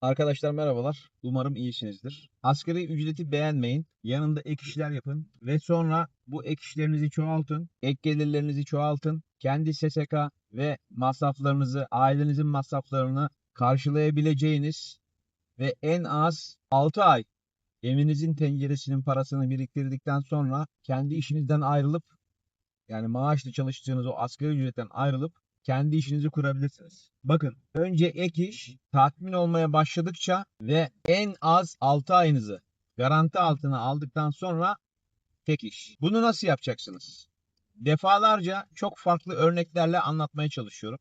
Arkadaşlar merhabalar. Umarım iyisinizdir. Asgari ücreti beğenmeyin. Yanında ek işler yapın ve sonra bu ek işlerinizi çoğaltın. Ek gelirlerinizi çoğaltın. Kendi SSK ve masraflarınızı, ailenizin masraflarını karşılayabileceğiniz ve en az 6 ay evinizin tenceresinin parasını biriktirdikten sonra kendi işinizden ayrılıp yani maaşlı çalıştığınız o asgari ücretten ayrılıp kendi işinizi kurabilirsiniz. Bakın önce ek iş tatmin olmaya başladıkça ve en az 6 ayınızı garanti altına aldıktan sonra tek iş. Bunu nasıl yapacaksınız? Defalarca çok farklı örneklerle anlatmaya çalışıyorum.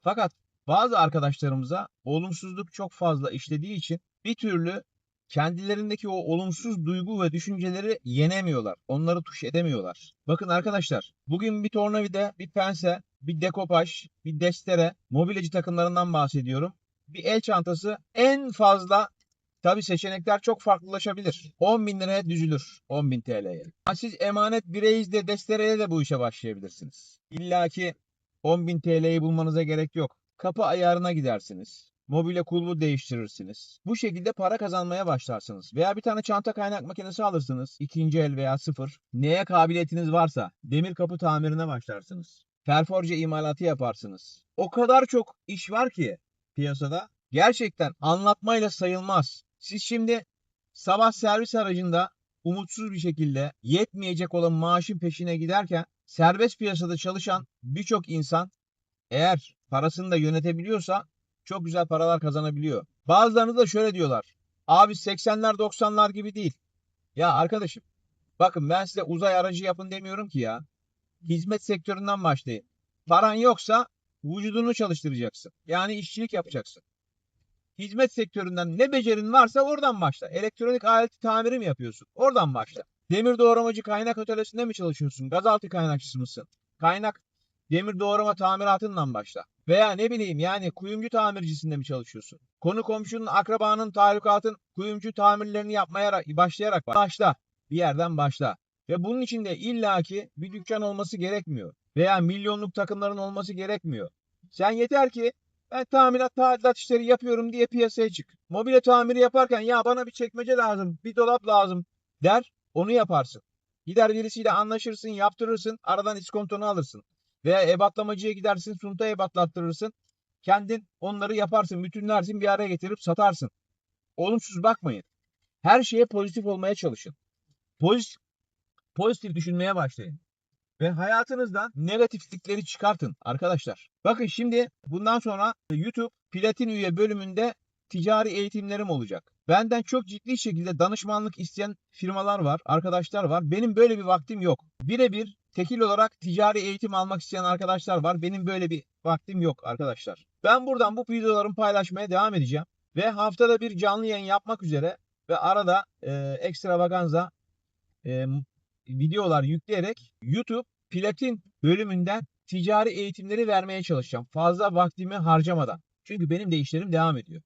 Fakat bazı arkadaşlarımıza olumsuzluk çok fazla işlediği için bir türlü kendilerindeki o olumsuz duygu ve düşünceleri yenemiyorlar. Onları tuş edemiyorlar. Bakın arkadaşlar, bugün bir tornavida, bir pense, bir dekopaj, bir destere, mobilyacı takımlarından bahsediyorum. Bir el çantası en fazla Tabi seçenekler çok farklılaşabilir. 10 bin liraya düzülür. 10 bin TL'ye. Siz emanet bireyizde destereyle de bu işe başlayabilirsiniz. İlla ki 10 bin TL'yi bulmanıza gerek yok. Kapı ayarına gidersiniz. Mobilya kulbu değiştirirsiniz. Bu şekilde para kazanmaya başlarsınız. Veya bir tane çanta kaynak makinesi alırsınız. ikinci el veya sıfır. Neye kabiliyetiniz varsa demir kapı tamirine başlarsınız. Perforje imalatı yaparsınız. O kadar çok iş var ki piyasada. Gerçekten anlatmayla sayılmaz. Siz şimdi sabah servis aracında umutsuz bir şekilde yetmeyecek olan maaşın peşine giderken serbest piyasada çalışan birçok insan eğer parasını da yönetebiliyorsa çok güzel paralar kazanabiliyor. Bazılarını da şöyle diyorlar. Abi 80'ler 90'lar gibi değil. Ya arkadaşım bakın ben size uzay aracı yapın demiyorum ki ya. Hizmet sektöründen başlayın. Paran yoksa vücudunu çalıştıracaksın. Yani işçilik yapacaksın. Hizmet sektöründen ne becerin varsa oradan başla. Elektronik aleti tamiri mi yapıyorsun? Oradan başla. Demir doğramacı kaynak atölyesinde mi çalışıyorsun? Gazaltı kaynakçısı mısın? Kaynak demir doğrama tamiratından başla. Veya ne bileyim yani kuyumcu tamircisinde mi çalışıyorsun? Konu komşunun, akrabanın, talukatın kuyumcu tamirlerini yapmaya başlayarak başla. Bir yerden başla. Ve bunun için de illaki bir dükkan olması gerekmiyor. Veya milyonluk takımların olması gerekmiyor. Sen yeter ki ben tamirat tadilat işleri yapıyorum diye piyasaya çık. Mobilya tamiri yaparken ya bana bir çekmece lazım, bir dolap lazım der, onu yaparsın. Gider birisiyle anlaşırsın, yaptırırsın, aradan iskontonu alırsın. Veya ebatlamacıya gidersin, sunta ebatlattırırsın. Kendin onları yaparsın, bütünlersin, bir araya getirip satarsın. Olumsuz bakmayın. Her şeye pozitif olmaya çalışın. Pozitif, pozitif düşünmeye başlayın. Ve hayatınızdan negatiflikleri çıkartın arkadaşlar. Bakın şimdi bundan sonra YouTube Platin üye bölümünde ticari eğitimlerim olacak. Benden çok ciddi şekilde danışmanlık isteyen firmalar var, arkadaşlar var. Benim böyle bir vaktim yok. Birebir tekil olarak ticari eğitim almak isteyen arkadaşlar var. Benim böyle bir vaktim yok arkadaşlar. Ben buradan bu videolarımı paylaşmaya devam edeceğim. Ve haftada bir canlı yayın yapmak üzere ve arada e, ekstravaganza e, videolar yükleyerek YouTube Platin bölümünden ticari eğitimleri vermeye çalışacağım. Fazla vaktimi harcamadan. Çünkü benim de işlerim devam ediyor.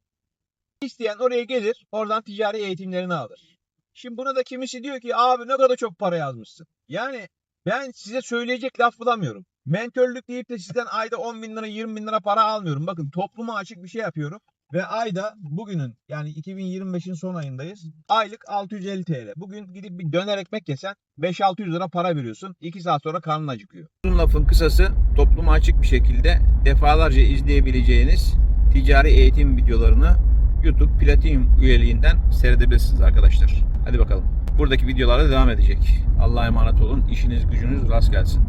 İsteyen oraya gelir, oradan ticari eğitimlerini alır. Şimdi buna da kimisi diyor ki abi ne kadar çok para yazmışsın. Yani ben size söyleyecek laf bulamıyorum. Mentörlük deyip de sizden ayda 10 bin lira 20 bin lira para almıyorum. Bakın topluma açık bir şey yapıyorum. Ve ayda bugünün yani 2025'in son ayındayız. Aylık 650 TL. Bugün gidip bir döner ekmek yesen 5-600 lira para veriyorsun. 2 saat sonra karnın acıkıyor. Uzun lafın kısası topluma açık bir şekilde defalarca izleyebileceğiniz ticari eğitim videolarını YouTube Platinum üyeliğinden seyredebilirsiniz arkadaşlar. Hadi bakalım. Buradaki videolarda devam edecek. Allah'a emanet olun. İşiniz gücünüz rast gelsin.